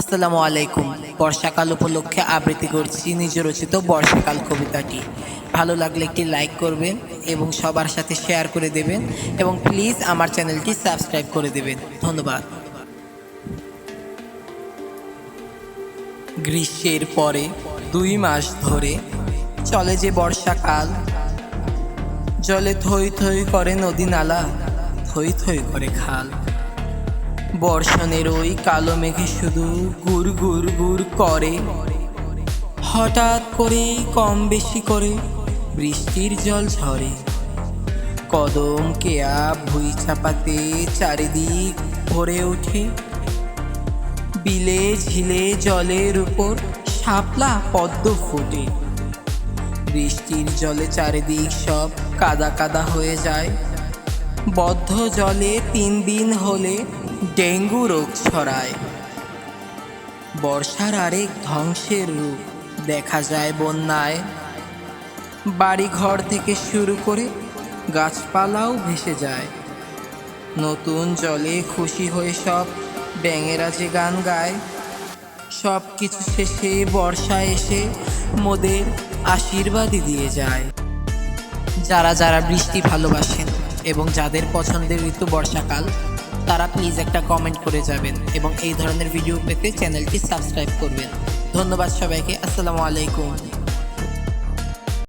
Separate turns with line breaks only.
আসসালামু আলাইকুম। বর্ষাকাল উপলক্ষে আবৃত্তি করছি নিজ রচিত বর্ষাকাল কবিতাটি। ভালো লাগলে একটি লাইক করবেন এবং সবার সাথে শেয়ার করে দেবেন এবং প্লিজ আমার চ্যানেলটি সাবস্ক্রাইব করে দেবেন। ধন্যবাদ। গ্রীষ্মের পরে দুই মাস ধরে চলে যে বর্ষাকাল। জলে থই থই করে নদী নালা, থই থই করে খাল। বর্ষণের ওই কালো মেঘে শুধু গুড় গুড় গুড় করে। হঠাৎ করেই কম বেশি করে বৃষ্টির জল ঝরে। কদম কেয়া ভুই চাপাতে চারিদিক ভরে ওঠে। বিলে ঝিলে জলের উপর শাপলা পদ্ম ফোটে। বৃষ্টির জলে চারিদিক সব কাদা কাদা হয়ে যায়। বদ্ধ জলে তিন দিন হলে ডেঙ্গু রোগ ছড়ায়। বর্ষার আরেক ধ্বংসের রূপ দেখা যায় বন্যায়। বাড়ি ঘর থেকে শুরু করে গাছপালাও ভেসে যায়। নতুন জলে খুশি হয়ে সব ব্যাঙেরা যে গান গায়। সব কিছু শেষে বর্ষা এসে মোদের আশীর্বাদই দিয়ে যায়। যারা যারা বৃষ্টি ভালোবাসেন এবং যাদের পছন্দের ঋতু বর্ষাকাল, তারা প্লিজ একটা কমেন্ট করে যাবেন এবং এই ধরনের ভিডিও পেতে চ্যানেলটি সাবস্ক্রাইব করবেন। ধন্যবাদ সবাইকে, আসসালামু আলাইকুম।